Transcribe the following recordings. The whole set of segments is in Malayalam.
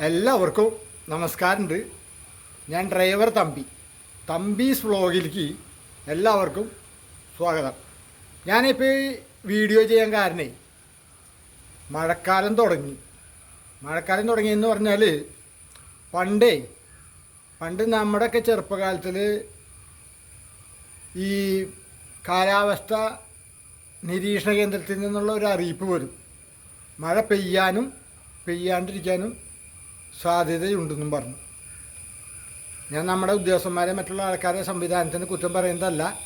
എല്ലാവർക്കും നമസ്കാരമുണ്ട്. ഞാൻ ഡ്രൈവർ തമ്പി. തമ്പീസ് വ്ളോഗിലേക്ക് എല്ലാവർക്കും സ്വാഗതം. ഞാനിപ്പോൾ വീഡിയോ ചെയ്യാൻ കാരണം മഴക്കാലം തുടങ്ങി. മഴക്കാലം തുടങ്ങിയെന്ന് പറഞ്ഞാൽ പണ്ടേ പണ്ട് നമ്മുടെയൊക്കെ ചെറുപ്പകാലത്തിൽ ഈ കാലാവസ്ഥ നിരീക്ഷണ കേന്ദ്രത്തിൽ നിന്നുള്ള ഒരു അറിയിപ്പ് വരും. മഴ പെയ്യാനും പെയ്യാണ്ടിരിക്കാനും സാധ്യതയുണ്ടെന്നും പറഞ്ഞു. ഞാൻ നമ്മുടെ ഉദ്യോഗസ്ഥന്മാരെ മറ്റുള്ള ആൾക്കാരെ സംവിധാനത്തിന് കുറ്റം പറയുന്നതല്ല.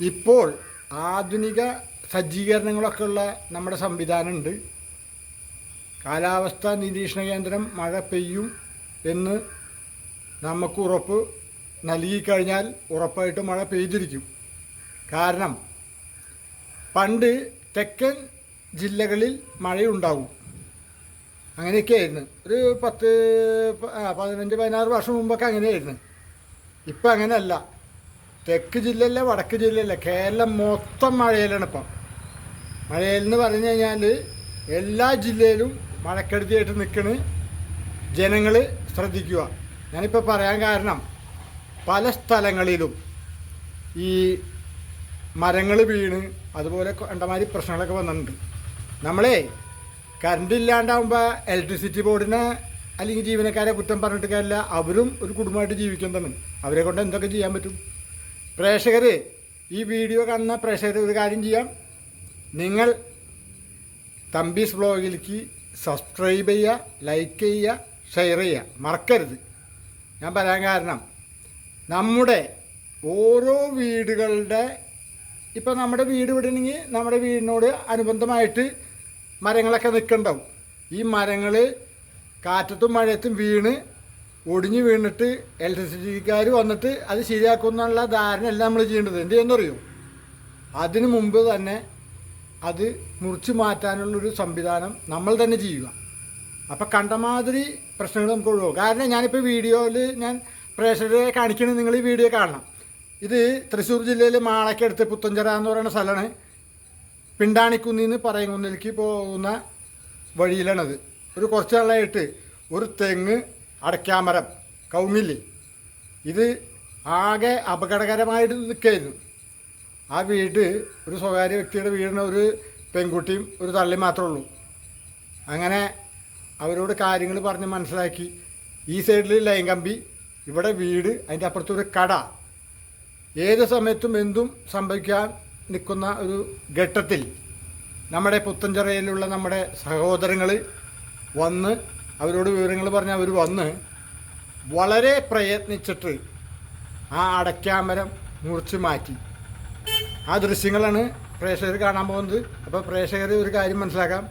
ഇപ്പോൾ ആധുനിക സജ്ജീകരണങ്ങളൊക്കെ ഉള്ള നമ്മുടെ സംവിധാനമുണ്ട്. കാലാവസ്ഥാ നിരീക്ഷണ കേന്ദ്രം മഴ പെയ്യും എന്ന് നമുക്ക് ഉറപ്പ് നൽകിക്കഴിഞ്ഞാൽ ഉറപ്പായിട്ട് മഴ പെയ്തിരിക്കും. കാരണം പണ്ട് തെക്കൻ ജില്ലകളിൽ മഴയുണ്ടാവും. അങ്ങനെയൊക്കെയായിരുന്നു. ഒരു പത്ത് പതിനഞ്ച് പതിനാറ് വർഷം മുമ്പൊക്കെ അങ്ങനെയായിരുന്നു. ഇപ്പം അങ്ങനെയല്ല. തെക്ക് ജില്ലയല്ല വടക്ക് ജില്ലയല്ല. കേരളം മൊത്തം മഴയിലാണ് ഇപ്പം. മഴയിൽ എന്ന് പറഞ്ഞു കഴിഞ്ഞാൽ എല്ലാ ജില്ലയിലും മഴക്കെടുതിയായിട്ട് നിൽക്കണ് ജനങ്ങൾ ശ്രദ്ധിക്കുക. ഞാനിപ്പോൾ പറയാൻ കാരണം പല സ്ഥലങ്ങളിലും ഈ മരങ്ങൾ വീണ് അതുപോലെ കണ്ടമാതിരി പ്രശ്നങ്ങളൊക്കെ വന്നിട്ടുണ്ട്. നമ്മളെ കറണ്ട് ഇല്ലാണ്ടാവുമ്പോൾ ഇലക്ട്രിസിറ്റി ബോർഡിനെ അല്ലെങ്കിൽ ജീവനക്കാരെ കുറ്റം പറഞ്ഞിട്ട് കാര്യമില്ല. അവരും ഒരു കുടുംബമായിട്ട് ജീവിക്കുന്നതാണ് അവരെ കൊണ്ട് എന്തൊക്കെ ചെയ്യാൻ പറ്റും? പ്രേക്ഷകർ ഈ വീഡിയോ കാണുന്ന പ്രേക്ഷകർ ഒരു കാര്യം ചെയ്യാം. നിങ്ങൾ തമ്പീസ് വ്ളോഗിലേക്ക് സബ്സ്ക്രൈബ് ചെയ്യുക ലൈക്ക് ചെയ്യുക ഷെയർ ചെയ്യുക. മറക്കരുത്. ഞാൻ പറയാൻ കാരണം നമ്മുടെ ഓരോ വീടുകളുടെ ഇപ്പോൾ നമ്മുടെ വീട് വിടണമെങ്കിൽ നമ്മുടെ വീടിനോട് അനുബന്ധമായിട്ട് മരങ്ങളൊക്കെ നിൽക്കണ്ടാവും. ഈ മരങ്ങൾ കാറ്റത്തും മഴയത്തും വീണ് ഒടിഞ്ഞു വീണിട്ട് ഇലക്ട്രിസിറ്റിക്കാർ വന്നിട്ട് അത് ശരിയാക്കുമെന്നുള്ള ധാരണ എല്ലാം നമ്മൾ ചെയ്യേണ്ടത്. എന്ത് ചെയ്യുന്നറിയോ? അതിനു മുമ്പ് തന്നെ അത് മുറിച്ച് മാറ്റാനുള്ളൊരു സംവിധാനം നമ്മൾ തന്നെ ചെയ്യുക. അപ്പം കണ്ടമാതിരി പ്രശ്നങ്ങൾ നമുക്ക് ഒഴിവാകും കാരണം ഞാനിപ്പോൾ വീഡിയോയിൽ ഞാൻ പ്രേക്ഷകരെ കാണിക്കണത് നിങ്ങൾ ഈ വീഡിയോ കാണണം. ഇത് തൃശ്ശൂർ ജില്ലയിലെ മാളക്കടുത്ത് പുത്തഞ്ചിറ എന്ന് പറയുന്ന സ്ഥലമാണ്. പിണ്ടാണിക്കുന്നിൽ നിന്ന് പറയങ്കുന്നിലേക്ക് പോകുന്ന വഴിയിലാണത്. ഒരു കുറച്ച് നാളായിട്ട് ഒരു തെങ്ങ് അടയ്ക്കാമരം കൗങ്ങില്ലേ ഇത് ആകെ അപകടകരമായിട്ട് നിൽക്കായിരുന്നു ആ വീട് ഒരു സ്വകാര്യ വ്യക്തിയുടെ വീടിന് ഒരു പെൺകുട്ടിയും ഒരു തള്ളി മാത്രമേ ഉള്ളൂ. അങ്ങനെ അവരോട് കാര്യങ്ങൾ പറഞ്ഞ് മനസ്സിലാക്കി. ഈ സൈഡിൽ ലൈൻ കമ്പി ഇവിടെ വീട് അതിന്റെ അപ്പുറത്തൊരു കട. ഏത് സമയത്തും എന്തും സംഭവിക്കാൻ നിൽക്കുന്ന ഒരു ഘട്ടത്തിൽ നമ്മുടെ പുത്തഞ്ചിറയിലുള്ള നമ്മുടെ സഹോദരങ്ങൾ വന്ന് അവരോട് വിവരങ്ങൾ പറഞ്ഞ് അവർ വന്ന് വളരെ പ്രയത്നിച്ചിട്ട് ആ അടയ്ക്കാമരം മുറിച്ച് മാറ്റി. ആ ദൃശ്യങ്ങളാണ് പ്രേക്ഷകർ കാണാൻ പോകുന്നത്. അപ്പോൾ പ്രേക്ഷകർ ഒരു കാര്യം മനസ്സിലാക്കാം.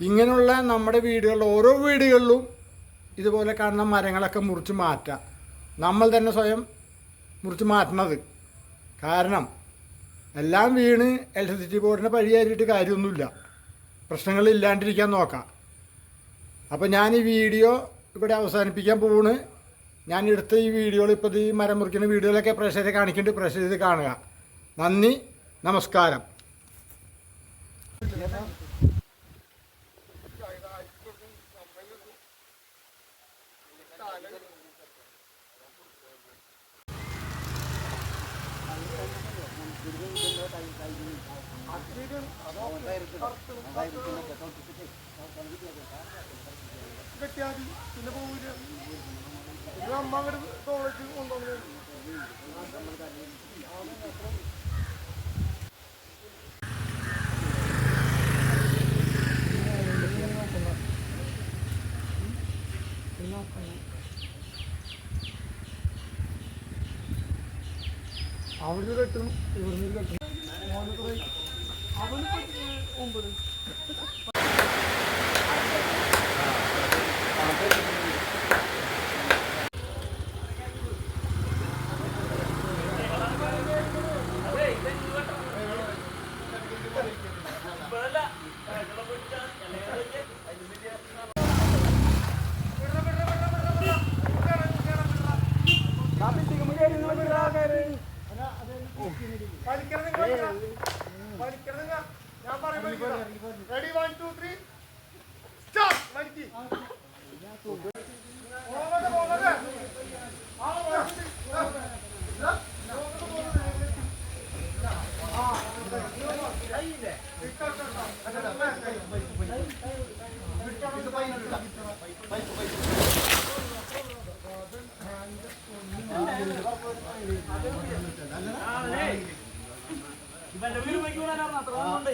ഇങ്ങനെയുള്ള നമ്മുടെ വീടുകളിൽ ഓരോ വീടുകളിലും ഇതുപോലെ കാണുന്ന മരങ്ങളൊക്കെ മുറിച്ച് മാറ്റാം. നമ്മൾ തന്നെ സ്വയം മുറിച്ച് മാറ്റണത് കാരണം എല്ലാം വീണ് ഇലക്ട്രിസിറ്റി ബോർഡിനെ പഴിയായിട്ട് കാര്യമൊന്നുമില്ല. പ്രശ്നങ്ങൾ ഇല്ലാണ്ടിരിക്കാൻ നോക്കാം. അപ്പോൾ ഞാൻ ഈ വീഡിയോ ഇവിടെ അവസാനിപ്പിക്കാൻ പോവാണ് ഞാൻ എടുത്ത ഈ വീഡിയോകൾ ഇപ്പോൾ ഈ മരം മുറിക്കുന്ന വീഡിയോയിലൊക്കെ പ്രേക്ഷകരെ കാണിക്കുന്നുണ്ട്. പ്രഷർ ചെയ്ത് കാണുക. നന്ദി. നമസ്കാരം. പിന്നെ പോവില്ല ഇത് അമ്മ അങ്ങോട്ട് തോളേക്ക് കൊണ്ടുവന്നു അവിടുന്ന് കെട്ടും ഇവിടുന്ന് കെട്ടും അവന് ഒമ്പത് ready one two three start ഇവന്റെ 装